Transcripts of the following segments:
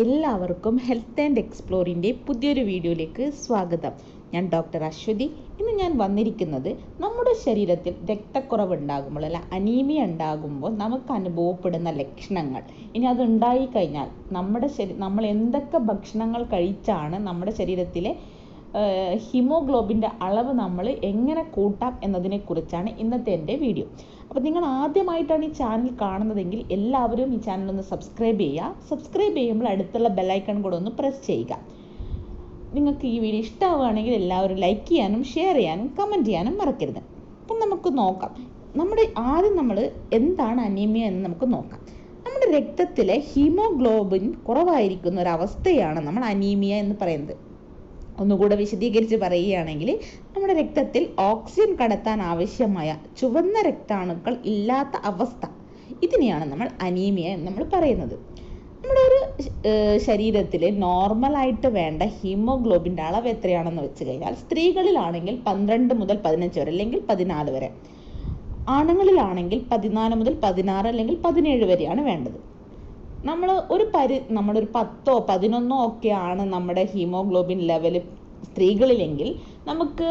എല്ലാവർക്കും health and എക്സ്പ്ലോറിന്റെ പുതിയൊരു വീഡിയോയിലേക്ക് സ്വാഗതം. ഞാൻ ഡോക്ടർ അശ്വതി. ഇന്ന് ഞാൻ വന്നിരിക്കുന്നത് നമ്മുടെ ശരീരത്തിൽ രക്തക്കുറവ് ഉണ്ടാകുമ്പോൾ അല്ല അനീമിയ ഉണ്ടാകുമ്പോൾ നമുക്ക് അനുഭവപ്പെടുന്ന ലക്ഷണങ്ങൾ. ഇനി അത് ഉണ്ടായിക്കഴിഞ്ഞാൽ നമ്മുടെ ശരീ നമ്മൾ എന്തൊക്കെ ഭക്ഷണങ്ങൾ കഴിച്ചാണ് നമ്മുടെ ശരീരത്തിലെ ഹിമോഗ്ലോബിന്റെ അളവ് നമ്മൾ എങ്ങനെ കൂട്ടാം എന്നതിനെക്കുറിച്ചാണ് ഇന്നത്തെ എന്റെ വീഡിയോ. അപ്പോൾ നിങ്ങൾ ആദ്യമായിട്ടാണ് ഈ ചാനൽ കാണുന്നതെങ്കിൽ എല്ലാവരും ഈ ചാനൽ ഒന്ന് സബ്സ്ക്രൈബ് ചെയ്യുക. സബ്സ്ക്രൈബ് ചെയ്യുമ്പോൾ അടുത്തുള്ള ബെല്ലൈക്കൺ കൂടെ ഒന്ന് പ്രസ് ചെയ്യുക. നിങ്ങൾക്ക് ഈ വീഡിയോ ഇഷ്ടമാവുകയാണെങ്കിൽ എല്ലാവരും ലൈക്ക് ചെയ്യാനും ഷെയർ ചെയ്യാനും കമന്റ് ചെയ്യാനും മറക്കരുത്. അപ്പം നമുക്ക് നോക്കാം. നമ്മുടെ ആദ്യം നമ്മൾ എന്താണ് അനീമിയ എന്ന് നമുക്ക് നോക്കാം. നമ്മുടെ രക്തത്തിലെ ഹീമോഗ്ലോബിൻ കുറവായിരിക്കുന്ന ഒരു അവസ്ഥയാണ് നമ്മൾ അനീമിയ എന്ന് പറയുന്നത്. ഒന്നുകൂടെ വിശദീകരിച്ച് പറയുകയാണെങ്കിൽ നമ്മുടെ രക്തത്തിൽ ഓക്സിജൻ കടത്താൻ ആവശ്യമായ ചുവന്ന രക്താണുക്കൾ ഇല്ലാത്ത അവസ്ഥ. ഇതിനെയാണ് നമ്മൾ അനീമിയ എന്ന് നമ്മൾ പറയുന്നത്. നമ്മുടെ ഒരു ശരീരത്തിൽ നോർമലായിട്ട് വേണ്ട ഹീമോഗ്ലോബിന്റെ അളവ് എത്രയാണെന്ന് വെച്ച് കഴിഞ്ഞാൽ സ്ത്രീകളിലാണെങ്കിൽ പന്ത്രണ്ട് മുതൽ പതിനഞ്ച് വരെ അല്ലെങ്കിൽ പതിനാല് വരെ. ആണുങ്ങളിലാണെങ്കിൽ പതിനാല് മുതൽ പതിനാറ് അല്ലെങ്കിൽ പതിനേഴ് വരെയാണ് വേണ്ടത്. നമ്മൾ ഒരു പരി നമ്മുടെ ഒരു പത്തോ പതിനൊന്നോ ഒക്കെയാണ് നമ്മുടെ ഹീമോഗ്ലോബിൻ ലെവൽ സ്ത്രീകളിലെങ്കിൽ നമുക്ക്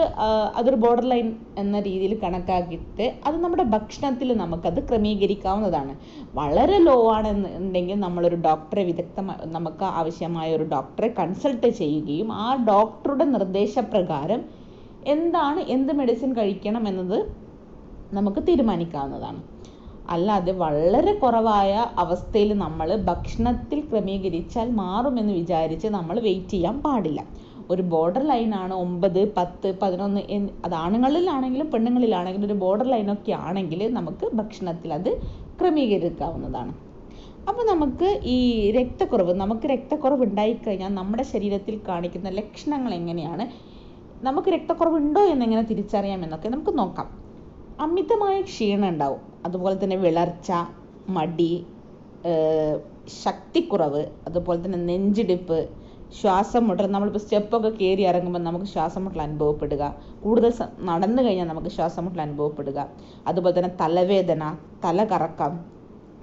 അതൊരു ബോർഡർ ലൈൻ എന്ന രീതിയിൽ കണക്കാക്കിയിട്ട് അത് നമ്മുടെ ഭക്ഷണത്തിൽ നമുക്കത് ക്രമീകരിക്കാവുന്നതാണ്. വളരെ ലോ ആണെന്നുണ്ടെങ്കിൽ നമ്മളൊരു ഡോക്ടറെ വിദഗ്ധമായി നമുക്ക് ആവശ്യമായ ഒരു ഡോക്ടറെ കൺസൾട്ട് ചെയ്യുകയും ആ ഡോക്ടറുടെ നിർദ്ദേശപ്രകാരം എന്താണ് എന്ത് മെഡിസിൻ കഴിക്കണം എന്നത് നമുക്ക് തീരുമാനിക്കാവുന്നതാണ്. അല്ലാതെ വളരെ കുറവായ അവസ്ഥയിൽ നമ്മൾ ഭക്ഷണത്തിൽ ക്രമീകരിച്ചാൽ മാറുമെന്ന് വിചാരിച്ച് നമ്മൾ വെയിറ്റ് ചെയ്യാൻ പാടില്ല. ഒരു ബോർഡർ ലൈനാണ് ഒമ്പത് പത്ത് പതിനൊന്ന് അത് ആണുങ്ങളിലാണെങ്കിലും പെണ്ണുങ്ങളിലാണെങ്കിലും ഒരു ബോർഡർ ലൈനൊക്കെ ആണെങ്കിൽ നമുക്ക് ഭക്ഷണത്തിൽ അത് ക്രമീകരിക്കാവുന്നതാണ്. അപ്പോൾ നമുക്ക് ഈ രക്തക്കുറവ് നമുക്ക് രക്തക്കുറവ് ഉണ്ടായിക്കഴിഞ്ഞാൽ നമ്മുടെ ശരീരത്തിൽ കാണിക്കുന്ന ലക്ഷണങ്ങൾ എങ്ങനെയാണ്? നമുക്ക് രക്തക്കുറവ് ഉണ്ടോ തിരിച്ചറിയാം എന്നൊക്കെ നമുക്ക് നോക്കാം. അമിതമായ ക്ഷീണം ഉണ്ടാവും. അതുപോലെ തന്നെ വിളർച്ച മടി ശക്തിക്കുറവ് അതുപോലെ തന്നെ നെഞ്ചിടിപ്പ് ശ്വാസം മുട്ടൽ നമ്മളിപ്പോൾ സ്റ്റെപ്പൊക്കെ കയറി ഇറങ്ങുമ്പോൾ നമുക്ക് ശ്വാസം മുട്ടൽ അനുഭവപ്പെടുക. കൂടുതൽ നടന്നു കഴിഞ്ഞാൽ നമുക്ക് ശ്വാസം മുട്ടൽ അനുഭവപ്പെടുക. അതുപോലെ തന്നെ തലവേദന തല കറക്കം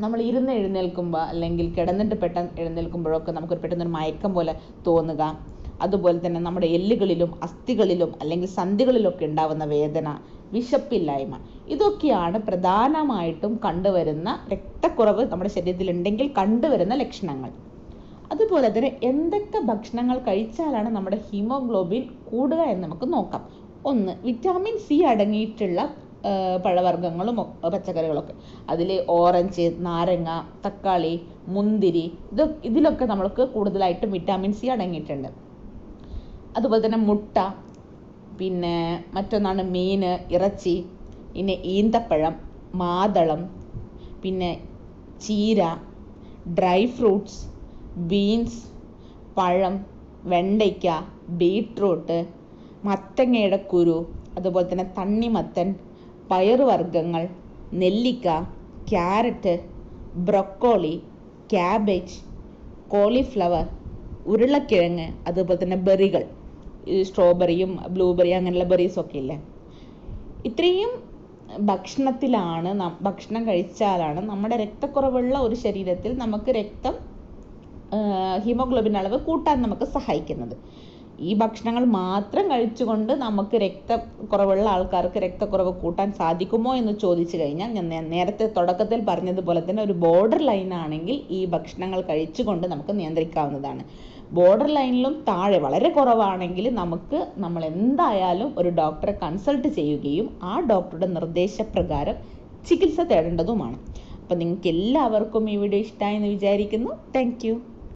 നമ്മൾ ഇരുന്ന് എഴുന്നേൽക്കുമ്പോൾ അല്ലെങ്കിൽ കിടന്നിട്ട് പെട്ടെന്ന് എഴുന്നേൽക്കുമ്പോഴൊക്കെ നമുക്കൊരു പെട്ടെന്നൊരു മയക്കം പോലെ തോന്നുക. അതുപോലെ തന്നെ നമ്മുടെ എല്ലുകളിലും അസ്ഥികളിലും അല്ലെങ്കിൽ സന്ധികളിലൊക്കെ ഉണ്ടാവുന്ന വേദന. വിശപ്പില്ലായ്മ. ഇതൊക്കെയാണ് പ്രധാനമായിട്ടും കണ്ടുവരുന്ന രക്തക്കുറവ് നമ്മുടെ ശരീരത്തിലുണ്ടെങ്കിൽ കണ്ടുവരുന്ന ലക്ഷണങ്ങൾ. അതുപോലെ തന്നെ എന്തൊക്കെ ഭക്ഷണങ്ങൾ കഴിച്ചാലാണ് നമ്മുടെ ഹീമോഗ്ലോബിൻ കൂടുക എന്ന് നമുക്ക് നോക്കാം. ഒന്ന് വിറ്റാമിൻ സി അടങ്ങിയിട്ടുള്ള പഴവർഗങ്ങളും പച്ചക്കറികളൊക്കെ. അതിൽ ഓറഞ്ച് നാരങ്ങ തക്കാളി മുന്തിരി ഇത് ഇതിലൊക്കെ നമ്മൾക്ക് കൂടുതലായിട്ടും വിറ്റാമിൻ സി അടങ്ങിയിട്ടുണ്ട്. അതുപോലെ തന്നെ മുട്ട പിന്നെ മറ്റൊന്നാണ് മീൻ ഇറച്ചി പിന്നെ ഈന്തപ്പഴം മാതളം പിന്നെ ചീര ഡ്രൈ ഫ്രൂട്ട്സ് ബീൻസ് പഴം വെണ്ടയ്ക്ക ബീട്രൂട്ട് മത്തങ്ങയുടെ കുരു അതുപോലെ തന്നെ തണ്ണിമത്തൻ പയറുവർഗങ്ങൾ നെല്ലിക്ക ക്യാരറ്റ് ബ്രൊക്കോളി ക്യാബേജ് കോളിഫ്ലവർ ഉരുളക്കിഴങ്ങ് അതുപോലെ തന്നെ ബെറികൾ. സ്ട്രോബെറിയും ബ്ലൂബെറി അങ്ങനെയുള്ള ബെറീസ് ഒക്കെ ഇല്ലേ? ഇത്രയും ഭക്ഷണത്തിലാണ് ഭക്ഷണം കഴിച്ചാലാണ് നമ്മുടെ രക്തക്കുറവുള്ള ഒരു ശരീരത്തിൽ നമുക്ക് രക്തം ഹീമോഗ്ലോബിൻ അളവ് കൂട്ടാൻ നമുക്ക് സഹായിക്കുന്നത്. ഈ ഭക്ഷണങ്ങൾ മാത്രം കഴിച്ചുകൊണ്ട് നമുക്ക് രക്തക്കുറവുള്ള ആൾക്കാർക്ക് രക്തക്കുറവ് കൂട്ടാൻ സാധിക്കുമോ എന്ന് ചോദിച്ചു കഴിഞ്ഞാൽ ഞാൻ നേരത്തെ തുടക്കത്തിൽ പറഞ്ഞതുപോലെ തന്നെ ഒരു ബോർഡർ ലൈൻ ആണെങ്കിൽ ഈ ഭക്ഷണങ്ങൾ കഴിച്ചുകൊണ്ട് നമുക്ക് നിയന്ത്രിക്കാവുന്നതാണ്. ബോർഡർ ലൈനിലും താഴെ വളരെ കുറവാണെങ്കിൽ നമുക്ക് നമ്മൾ എന്തായാലും ഒരു ഡോക്ടറെ കൺസൾട്ട് ചെയ്യുകയും ആ ഡോക്ടറുടെ നിർദ്ദേശപ്രകാരം ചികിത്സ തേടേണ്ടതുമാണ്. അപ്പം നിങ്ങൾക്ക് എല്ലാവർക്കും ഈ വീഡിയോ ഇഷ്ടമായെന്ന് വിചാരിക്കുന്നു. താങ്ക്